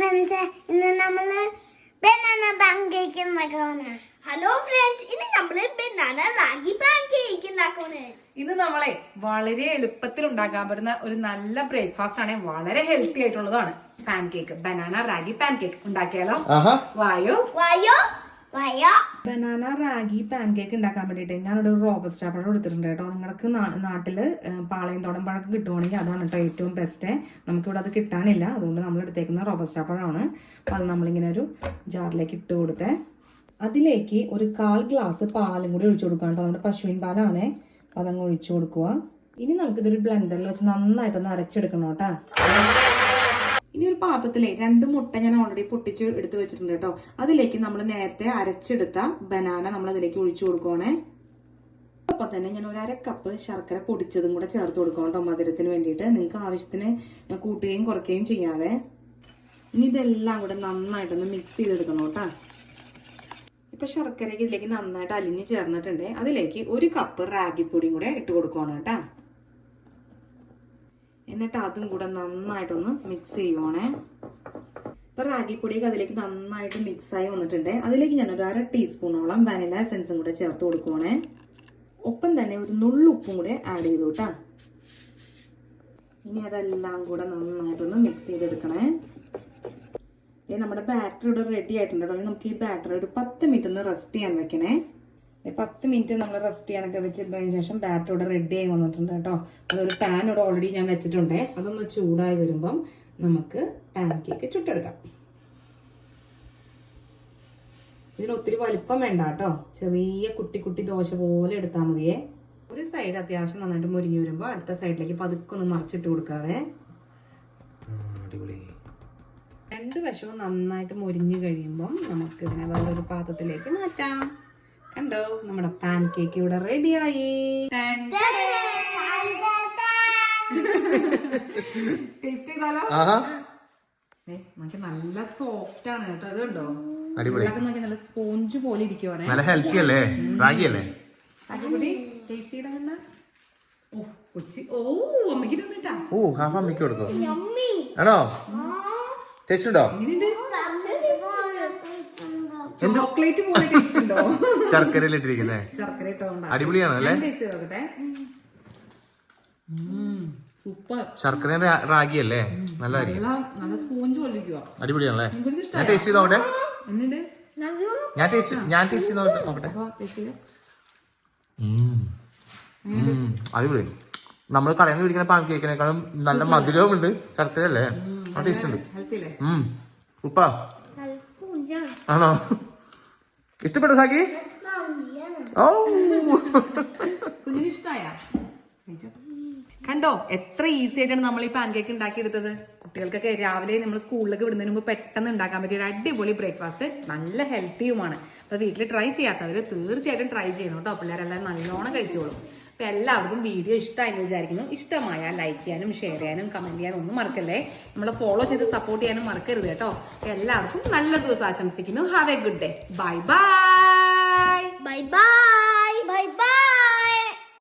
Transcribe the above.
Friends ഇന്ന് നമ്മൾ banana pancake ഉണ്ടാക്കാണ് ഹലോ ഫ്രണ്ട്സ് ഇന്ന് നമ്മൾ ബനാന റാഗി പാൻകേക്ക് ഉണ്ടാക്കാണ് ഇന്ന് നമ്മളെ വളരെ എളുപ്പത്തിൽ ഉണ്ടാക്കാൻ പറ്റുന്ന ഒരു നല്ല ബ്രേക്ക്ഫാസ്റ്റ് ആണ്. വളരെ ഹെൽത്തി ആയിട്ടുള്ളതാണ്. Pancake banana ragi pancake ഉണ്ടാക്കിയാലോ? ആഹാ. വായോ? വായോ? വായോ? ബനാന റാഗി പാൻകേക്ക് ഉണ്ടാക്കാൻ വേണ്ടിയിട്ട് ഞാൻ ഒരു റോബസ്റ്റ പഴം എടുത്തിട്ടുണ്ട് കേട്ടോ. നിങ്ങൾക്ക് നാട്ടിൽ നാട്ടിൽ തോടൻ പഴമൊക്കെ കിട്ടുവാണെങ്കിൽ അതാണ് കേട്ടോ ഏറ്റവും ബെസ്റ്റ് നമുക്കിവിടെ അത് കിട്ടാനില്ല. അതുകൊണ്ട് നമ്മൾ എടുത്തേക്കുന്ന റോബസ്റ്റ പഴമാണ് അപ്പോൾ അത് നമ്മളിങ്ങനെ ഒരു ജാറിലേക്ക് ഇട്ട് കൊടുത്തേ. അതിലേക്ക് ഒരു കാൽ ഗ്ലാസ് പാലും കൂടി ഒഴിച്ചു കൊടുക്കാം കേട്ടോ. നമ്മുടെ പശുവിൻ പാലാണേ. അപ്പോൾ അതങ്ങ് ഒഴിച്ചു കൊടുക്കുക. ഇനി നമുക്കിതൊരു ബ്ലെൻഡറിൽ വെച്ച് നന്നായിട്ടൊന്ന് അരച്ചെടുക്കണം കേട്ടോ. ഇനി ഒരു പാത്രത്തിലെ രണ്ട് മുട്ട ഞാൻ ഓൾറെഡി പൊട്ടിച്ച് എടുത്ത് വെച്ചിട്ടുണ്ട് കേട്ടോ. അതിലേക്ക് നമ്മൾ നേരത്തെ അരച്ചെടുത്ത ബനാന നമ്മൾ അതിലേക്ക് ഒഴിച്ചു കൊടുക്കണേ ഒപ്പം തന്നെ ഞാൻ ഒരു അര കപ്പ് ശർക്കര പൊടിച്ചതും കൂടെ ചേർത്ത് കൊടുക്കാം കേട്ടോ മധുരത്തിന് വേണ്ടിയിട്ട്. നിങ്ങൾക്ക് ആവശ്യത്തിന് കൂട്ടുകയും കുറയ്ക്കുകയും ചെയ്യാവേ. ഇനി ഇതെല്ലാം കൂടെ നന്നായിട്ടൊന്ന് മിക്സ് ചെയ്തെടുക്കണം കേട്ടോ. ഇപ്പൊ ശർക്കരയ്ക്ക് ഇതിലേക്ക് നന്നായിട്ട് അലിഞ്ഞ് ചേർന്നിട്ടുണ്ട്. അതിലേക്ക് ഒരു കപ്പ് റാഗിപ്പൊടിയും കൂടെ ഇട്ട് കൊടുക്കുവാണ് കേട്ടോ. എന്നിട്ട് അതും കൂടെ നന്നായിട്ടൊന്ന് മിക്സ് ചെയ്യുവാണേ. ഇപ്പൊ റാഗിപ്പൊടിയൊക്കെ അതിലേക്ക് നന്നായിട്ട് മിക്സ് ആയി വന്നിട്ടുണ്ട്. അതിലേക്ക് ഞാൻ ഒരു അര ടീസ്പൂണോളം വനില എസൻസും കൂടെ ചേർത്ത് കൊടുക്കുവാണേ. ഒപ്പം തന്നെ ഒരു നുള്ളുപ്പും കൂടെ ആഡ് ചെയ്തു കേട്ടാ ഇനി അതെല്ലാം കൂടെ നന്നായിട്ടൊന്ന് മിക്സ് ചെയ്തെടുക്കണേ. നമ്മുടെ ബാറ്ററി ഇവിടെ റെഡി ആയിട്ടുണ്ട് നമുക്ക് ഈ ബാറ്ററി ഒരു പത്ത് മിനിറ്റ് ഒന്ന് റെസ്റ്റ് ചെയ്യാൻ വെക്കണേ. പത്ത് മിനിറ്റ് നമ്മൾ റെസ്റ്റ് ചെയ്യാനൊക്കെ വെച്ചതിന് ശേഷം ബാറ്റർ ഇവിടെ റെഡി ആയി വന്നിട്ടുണ്ട് കേട്ടോ. അതൊരു പാൻ ഇവിടെ ഓൾറെഡി ഞാൻ വെച്ചിട്ടുണ്ട്. അതൊന്ന് ചൂടായി വരുമ്പം നമുക്ക് പാൻ കേക്ക് ചുട്ടെടുക്കാം. ഇതിന് ഒത്തിരി വലിപ്പം വേണ്ട കേട്ടോ. ചെറിയ കുട്ടി കുട്ടി ദോശ പോലെ എടുത്താൽ മതിയേ. ഒരു സൈഡ് അത്യാവശ്യം നന്നായിട്ട് മുരിഞ്ഞു വരുമ്പോൾ അടുത്ത സൈഡിലേക്ക് പതുക്കെ ഒന്ന് മറിച്ചിട്ട് കൊടുക്കാവേ. രണ്ട് വശവും നന്നായിട്ട് മുരിഞ്ഞു കഴിയുമ്പം നമുക്ക് ഇതിനെ വേറൊരു പാത്രത്തിലേക്ക് മാറ്റാം. കണ്ടോ? നമ്മുടെ പാൻ കേക്ക് ഇവിടെ റെഡിയായി. ടേസ്റ്റ് ചെയ്താലോ? നല്ല സോഫ്റ്റ് ആണ് കേട്ടോ. ഇത് കണ്ടോ? നോക്കി നല്ല സ്പോഞ്ച് പോലെ ഇരിക്കുവാണ്. നല്ല ഹെൽത്തി അല്ലേ? റാഗി അല്ലേ? അടിപൊളി. ടേസ്റ്റ് ഓ കൊച്ചി. ഓ അമ്മയ്ക്ക് തന്നിട്ടാ. ഓ ഹാഫ് അമ്മയ്ക്ക് കൊടുത്തോ? ആണോ? ടേസ്റ്റ് ഉണ്ടോ? ചോക്ലേറ്റ് പോലെ ടേസ്റ്റ് ഉണ്ടോ? ശർക്കരയിലിട്ടിരിക്കുന്നേ ശർക്കര ഇട്ടോണ്ടാ അടിപൊളിയാണ് അല്ലേ ടേസ്റ്റ് നോക്കട്ടെ സൂപ്പർ ശർക്കര റാഗി അല്ലേ നല്ല നല്ല സ്പോഞ്ച് അടിപൊളിയാണല്ലേ? ഞാൻ ടേസ്റ്റ് ചെയ്ത് നോക്കട്ടെ. ഞാൻ ടേസ്റ്റ് ഞാൻ ടേസ്റ്റ് ചെയ്ത് നോക്കട്ടെ. അടിപൊളി. നമ്മൾ കടയിൽ നിന്ന് പിടിക്കുന്ന പാൻ കേക്കിനേക്കാളും നല്ല മധുരവും ഉണ്ട്. ശർക്കര അല്ലേ? ആ ടേസ്റ്റ് ഉണ്ട്. ഉപ്പാ ആണോ? ഇഷ്ടപ്പെട്ടോ സാക്കി? ഓ കണ്ടോ? എത്ര ഈസി ആയിട്ടാണ് നമ്മൾ ഈ പാൻകേക്ക് ഉണ്ടാക്കിയെടുത്തത്. കുട്ടികൾക്കൊക്കെ രാവിലെ നമ്മൾ സ്കൂളിലേക്ക് വിടുന്നതിന് മുമ്പ് പെട്ടെന്ന് ഉണ്ടാക്കാൻ പറ്റിയ ഒരു അടിപൊളി ബ്രേക്ക്ഫാസ്റ്റ് നല്ല ഹെൽത്തിയുമാണ് അപ്പൊ വീട്ടിൽ ട്രൈ ചെയ്യാത്തവര് തീർച്ചയായിട്ടും ട്രൈ ചെയ്യണം കേട്ടോ. പിള്ളേരെല്ലാം നല്ലോണം കഴിച്ചോളും. അപ്പൊ എല്ലാവർക്കും വീഡിയോ ഇഷ്ടമായി എന്ന് വിചാരിക്കുന്നു. ഇഷ്ടമായ ലൈക്ക് ചെയ്യാനും ഷെയർ ചെയ്യാനും കമന്റ് ചെയ്യാനും ഒന്നും മറക്കല്ലേ? നമ്മളെ ഫോളോ ചെയ്ത് സപ്പോർട്ട് ചെയ്യാനും മറക്കരുത് കേട്ടോ. എല്ലാവർക്കും നല്ല ദിവസം ആശംസിക്കുന്നു. Have a good day bye bye bye bye